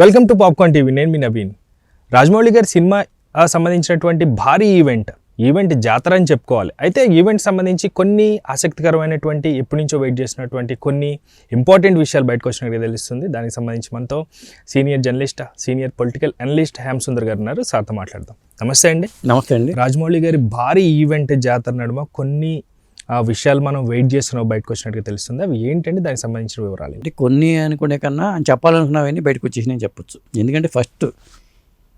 Welcome to popcorn TV నేను మీ నవీన్. రాజమౌళి గారి cinema సంబంధించినటువంటి భారీ ఈవెంట్ ఈవెంట్ జాతర అని చెప్పుకోవాలి. అయితే ఈవెంట్ సంబంధించి కొన్ని ఆసక్తికరమైనటువంటి ఎప్పటి నుంచో వెయిట్ చేసినటువంటి కొన్ని ఇంపార్టెంట్ విషయాలు బయటకు వచ్చినట్టుగా తెలుస్తుంది. దానికి సంబంధించి మనతో senior journalist senior political analyst Shyam Sundar గారు ఉన్నారు. సార్తో మాట్లాడదాం. నమస్తే అండి. నమస్తే అండి. రాజమౌళి గారి భారీ ఈవెంట్ జాతర నడుమ కొన్ని ఆ, విషయాలు మనం వెయిట్ చేస్తున్నాం బయటకు వచ్చినట్టుగా తెలుస్తుంది. అవి ఏంటండి దానికి సంబంధించిన వివరాలు. అంటే కొన్ని అనుకునే కన్నా చెప్పాలనుకున్నవన్నీ బయటకు వచ్చేసి నేను చెప్పొచ్చు. ఎందుకంటే ఫస్ట్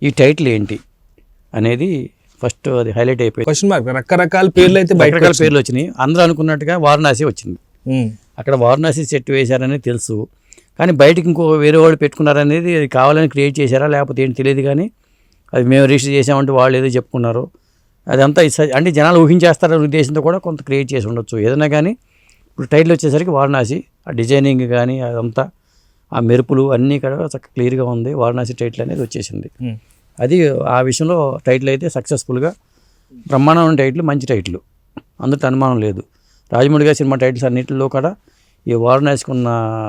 ఈ టైటిల్ ఏంటి అనేది ఫస్ట్ అది హైలైట్ అయిపోయింది. క్వశ్చన్ మార్క్ రకరకాల పేర్లు అయితే బయట రకరకాల పేర్లు వచ్చినాయి. అందరూ అనుకున్నట్టుగా వారణాసి వచ్చింది. అక్కడ వారణాసి సెట్ వేశారనేది తెలుసు. కానీ బయటకి ఇంకో వేరే వాళ్ళు పెట్టుకున్నారనేది అది కావాలని క్రియేట్ చేశారా లేకపోతే ఏంటి తెలియదు కానీ అది మేము రిజిస్టర్ చేసామంటే వాళ్ళు ఏదో చెప్పుకున్నారు. అదంతా అంటే జనాలు ఊహించేస్తారనే ఉద్దేశంతో కూడా కొంత క్రియేట్ చేసి ఉండొచ్చు. ఏదైనా కానీ ఇప్పుడు టైటిల్ వచ్చేసరికి వారణాసి ఆ డిజైనింగ్ కానీ అదంతా ఆ మెరుపులు అన్నీ కూడా చక్కగా క్లియర్గా ఉంది. వారణాసి టైటిల్ అనేది వచ్చేసింది. అది ఆ విషయంలో టైటిల్ అయితే సక్సెస్ఫుల్గా బ్రహ్మాండమైన టైటిల్ మంచి టైటిల్. అందులో అనుమానం లేదు. రాజమౌళి గారి సినిమా టైటిల్స్ అన్నింటిలో కూడా ఈ వారణాసికి ఉన్న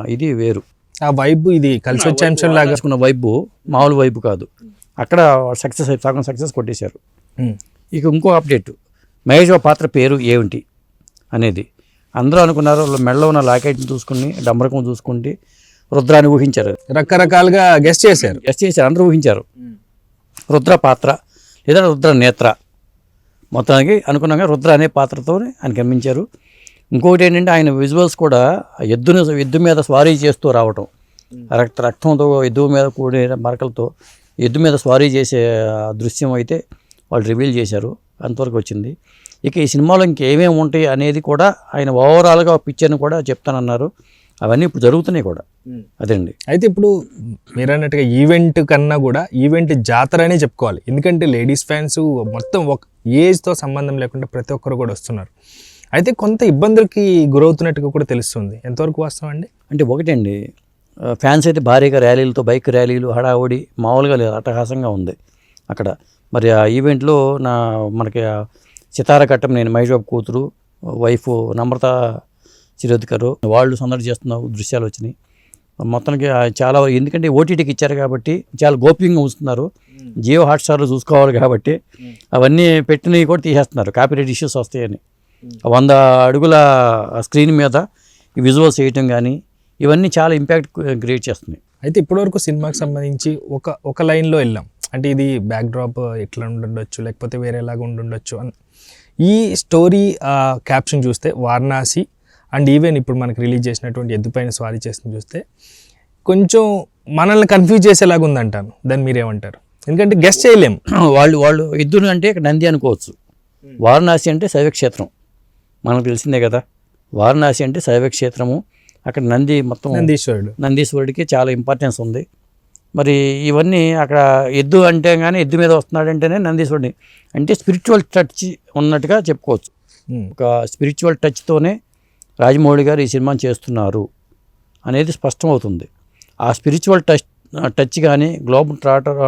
ఇది వేరు. ఆ వైబ్ ఇది కలిసి వచ్చే అంశం లాగా మామూలు వైపు కాదు. అక్కడ సక్సెస్ సగం సక్సెస్ కొట్టేశారు. ఇక ఇంకో అప్డేట్. మహేష్ పాత్ర పేరు ఏమిటి అనేది. అందరూ అనుకున్నారు వాళ్ళ మెడలో ఉన్న లాకెట్ని చూసుకుని డంబరకం చూసుకుంటే రుద్రాన్ని ఊహించారు. రకరకాలుగా గెస్ట్ చేశారు. ఎస్ చేశారు అందరూ ఊహించారు. రుద్ర పాత్ర లేదా రుద్ర నేత్ర. మొత్తానికి అనుకున్నాగా రుద్ర అనే పాత్రతో ఆయన కనిపించారు ఇంకొకటి ఏంటంటే ఆయన విజువల్స్ కూడా ఎద్దును ఎద్దు మీద స్వారీ చేస్తూ రావటం. రక్త రక్తంతో ఎద్దు మీద కూడిన మరకలతో ఎద్దు మీద స్వారీ చేసే దృశ్యం అయితే వాళ్ళు రివీల్ చేశారు. అంతవరకు వచ్చింది. ఇక ఈ సినిమాలో ఇంకేమేమి ఉంటాయి అనేది కూడా ఆయన ఓవరాల్గా పిక్చర్ని కూడా చెప్తానన్నారు. అవన్నీ ఇప్పుడు జరుగుతున్నాయి కూడా. అదండి అయితే ఇప్పుడు మీరు అన్నట్టుగా ఈవెంట్ కన్నా కూడా ఈవెంట్ జాతర అనే చెప్పుకోవాలి. ఎందుకంటే లేడీస్ ఫ్యాన్స్ మొత్తం ఒక ఏజ్తో సంబంధం లేకుండా ప్రతి ఒక్కరు కూడా వస్తున్నారు. అయితే కొంత ఇబ్బందులకి గురవుతున్నట్టుగా కూడా తెలుస్తుంది. ఎంతవరకు వాస్తవం అండి? అంటే ఒకటండి ఫ్యాన్స్ అయితే భారీగా ర్యాలీలతో బైక్ ర్యాలీలు హడావుడి మామూలుగా లేదు అట్టహాసంగా ఉంది. అక్కడ మరి ఆ ఈవెంట్లో నా మనకి సితార కట్టం నేను మహేష్ బాబు కూతురు వైఫ్ నమ్రత శిరోద్కరు వాళ్ళు సందడి చేస్తున్న దృశ్యాలు వచ్చినాయి. మొత్తానికి చాలా ఎందుకంటే ఓటీటీకి ఇచ్చారు కాబట్టి చాలా గోప్యంగా ఉంచుతున్నారు. జియో హాట్స్టార్లో చూసుకోవాలి కాబట్టి అవన్నీ పెట్టినవి కూడా తీసేస్తున్నారు. కాపీరైట్ ఇష్యూస్ వస్తాయని. వంద అడుగుల స్క్రీన్ మీద ఈ విజువల్స్ వేయటం కానీ ఇవన్నీ చాలా ఇంపాక్ట్ క్రియేట్ చేస్తున్నాయి. అయితే ఇప్పటివరకు సినిమాకి సంబంధించి ఒక ఒక లైన్లో వెళ్ళాం. అంటే ఇది బ్యాక్ డ్రాప్ ఎట్లా ఉండుండొచ్చు లేకపోతే వేరేలాగా ఉండుండొచ్చు అని. ఈ స్టోరీ క్యాప్షన్ చూస్తే వారణాసి అండ్ ఈవెన్ ఇప్పుడు మనకి రిలీజ్ చేసినటువంటి ఎద్దుపైన స్వారీ చేసిన చూస్తే కొంచెం మనల్ని కన్ఫ్యూజ్ చేసేలాగా ఉందంటాను. దాన్ని మీరేమంటారు? ఎందుకంటే గెస్ట్ చేయలేం. వాళ్ళు వాళ్ళు ఎద్దును అంటే ఇక్కడ నంది అనుకోవచ్చు. వారణాసి అంటే శైవక్షేత్రం. మనకు తెలిసిందే కదా. వారణాసి అంటే శైవక్షేత్రము. అక్కడ నంది మొత్తం నందీశ్వరుడు. నందీశ్వరుడికి చాలా ఇంపార్టెన్స్ ఉంది. మరి ఇవన్నీ అక్కడ ఎద్దు అంటే కానీ ఎద్దు మీద వస్తున్నాడంటేనే నందీశ్వరుడిని. అంటే స్పిరిచువల్ టచ్ ఉన్నట్టుగా చెప్పుకోవచ్చు. ఒక స్పిరిచువల్ టచ్తోనే రాజమౌళి గారు ఈ సినిమాని చేస్తున్నారు అనేది స్పష్టమవుతుంది. ఆ స్పిరిచువల్ టచ్ టచ్ కానీ గ్లోబల్ ట్రాటర్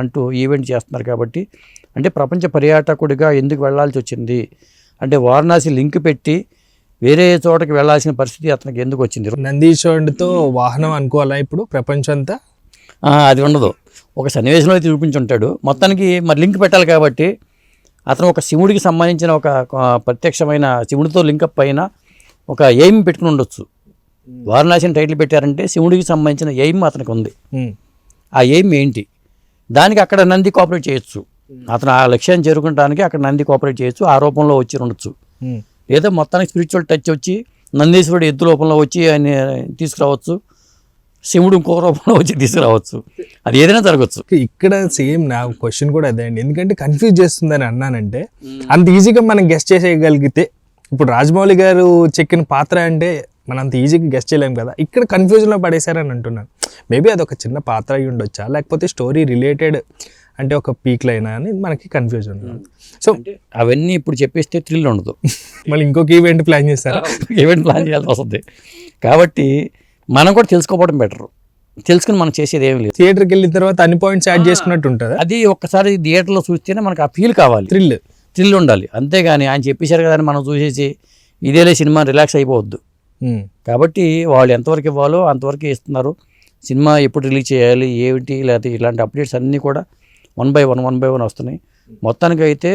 అంటూ ఈవెంట్ చేస్తున్నారు కాబట్టి అంటే ప్రపంచ పర్యాటకుడిగా ఎందుకు వెళ్ళాల్సి వచ్చింది? అంటే వారణాసి లింక్ పెట్టి వేరే చోటకి వెళ్ళాల్సిన పరిస్థితి అతనికి ఎందుకు వచ్చింది? నందీశ్వరుడితో వాహనం అనుకోవాలా ఇప్పుడు ప్రపంచం అంతా అది ఉండదు. ఒక సన్నివేశంలో అయితే చూపించుంటాడు. మొత్తానికి మరి లింక్ పెట్టాలి కాబట్టి అతను ఒక శివుడికి సంబంధించిన ఒక ప్రత్యక్షమైన శివుడితో లింకప్ అయిన ఒక ఎయిమ్ పెట్టుకుని ఉండొచ్చు. వారణాసిని టైటిల్ పెట్టారంటే శివుడికి సంబంధించిన ఎయిమ్ అతనికి ఉంది. ఆ ఎయిమ్ ఏంటి? దానికి అక్కడ నంది కోఆపరేట్ చేయొచ్చు. అతను ఆ లక్ష్యాన్ని చేరుకుంటానికి అక్కడ నంది కోఆపరేట్ చేయొచ్చు. ఆ రూపంలో వచ్చి ఉండొచ్చు. లేదా మొత్తానికి స్పిరిచువల్ టచ్ వచ్చి నందీశ్వరుడు ఎద్దు రూపంలో వచ్చి ఆయన తీసుకురావచ్చు. శివుడు ఇంకో రూపంలో వచ్చి తీసుకురావచ్చు. అది ఏదైనా జరగచ్చు. ఇక్కడ సేమ్ నా క్వశ్చన్ కూడా అదే అండి. ఎందుకంటే కన్ఫ్యూజ్ చేస్తుందని అన్నానంటే అంత ఈజీగా మనం గెస్ట్ చేసేయగలిగితే ఇప్పుడు రాజమౌళి గారు చెక్కిన పాత్ర అంటే మనం అంత ఈజీగా గెస్ట్ చేయలేం కదా. ఇక్కడ కన్ఫ్యూజన్లో పడేశారని అంటున్నాను. మేబీ అది ఒక చిన్న పాత్ర అయి ఉండొచ్చా? లేకపోతే స్టోరీ రిలేటెడ్ అంటే ఒక పీక్ లైనా అని మనకి కన్ఫ్యూజన్ సో అవన్నీ ఇప్పుడు చెప్పేస్తే థ్రిల్ ఉండదు. మళ్ళీ ఇంకొక ఈవెంట్ ప్లాన్ చేస్తారా? ఈవెంట్ ప్లాన్ చేయాల్సి వస్తుంది. కాబట్టి మనం కూడా తెలుసుకోవడం బెటర్ తెలుసుకుని మనం చేసేది ఏమీ లేదు. థియేటర్కి వెళ్ళిన తర్వాత అన్ని పాయింట్స్ యాడ్ చేసుకున్నట్టు ఉంటుంది? అది ఒక్కసారి థియేటర్లో చూస్తేనే మనకు ఆ ఫీల్ కావాలి. థ్రిల్ థ్రిల్ ఉండాలి. అంతేగాని ఆయన చెప్పేశారు కదా అని మనం చూసేసి ఇదేలే సినిమా రిలాక్స్ అయిపోవద్దు. కాబట్టి వాళ్ళు ఎంతవరకు ఇవ్వాలో అంతవరకు ఇస్తున్నారు. సినిమా ఎప్పుడు రిలీజ్ చేయాలి ఏమిటి లేకపోతే ఇలాంటి అప్డేట్స్ అన్నీ కూడా one by one one by one వస్తున్నాయి. మొత్తానికి అయితే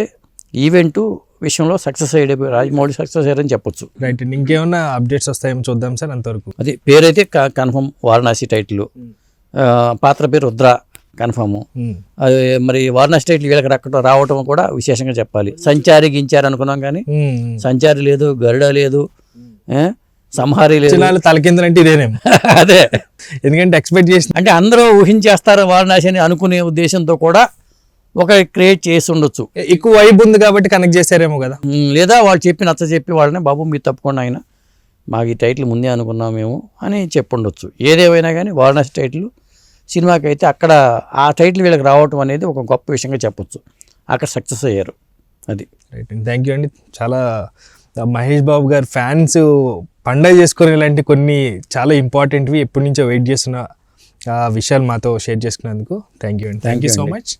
ఈవెంట్ విషయంలో సక్సెస్ అయ్యే రాజమౌళి సక్సెస్ అయ్యారని చెప్పొచ్చు. రైట్ ఇంకేమన్నా అప్డేట్స్ వస్తాయేమో చూద్దాం సార్ అంతవరకు. అది పేరైతే కన్ఫర్మ్ వారణాసి టైటిల్. పాత్ర పేరు రుద్ర కన్ఫర్మ్. అది మరి వారణాసి టైటిల్ వీళ్ళకి రక్కడం రావటం కూడా విశేషంగా చెప్పాలి. సంచారి గించారు అనుకున్నాం కానీ. సంచారి లేదు గరుడ లేదు? సంహారి లేదు. తలకిందులంటే ఇదేనేమో. అదే. ఎందుకంటే ఎక్స్పెక్ట్ చేసిన అంటే అందరూ ఊహించేస్తారు వారణాసి అని అనుకునే ఉద్దేశంతో కూడా ఒక క్రియేట్ చేసి ఉండొచ్చు. ఎక్కువ వైబ్ ఉంది కాబట్టి కనెక్ట్ చేశారేమో కదా. లేదా వాళ్ళు చెప్పి నచ్చ చెప్పి వాళ్ళని బాబు మీరు తప్పకుండా ఆయన మాకు ఈ టైటిల్ ముందే అనుకున్నాం మేము అని చెప్పుండొచ్చు. ఏదేమైనా కానీ వారణాసి టైటిల్ సినిమాకి అయితే అక్కడ ఆ టైటిల్ వీళ్ళకి రావటం అనేది ఒక గొప్ప విషయంగా చెప్పొచ్చు. అక్కడ సక్సెస్ అయ్యారు. అది. రైట్ అండి థ్యాంక్ యూ అండి. చాలా మహేష్ బాబు గారు ఫ్యాన్స్ పండగ చేసుకునే ఇలాంటి కొన్ని చాలా ఇంపార్టెంట్వి ఎప్పటి నుంచో వెయిట్ చేస్తున్న విషయాలు మాతో షేర్ చేసుకున్నందుకు థ్యాంక్ యూ అండి. Thank you so. మచ్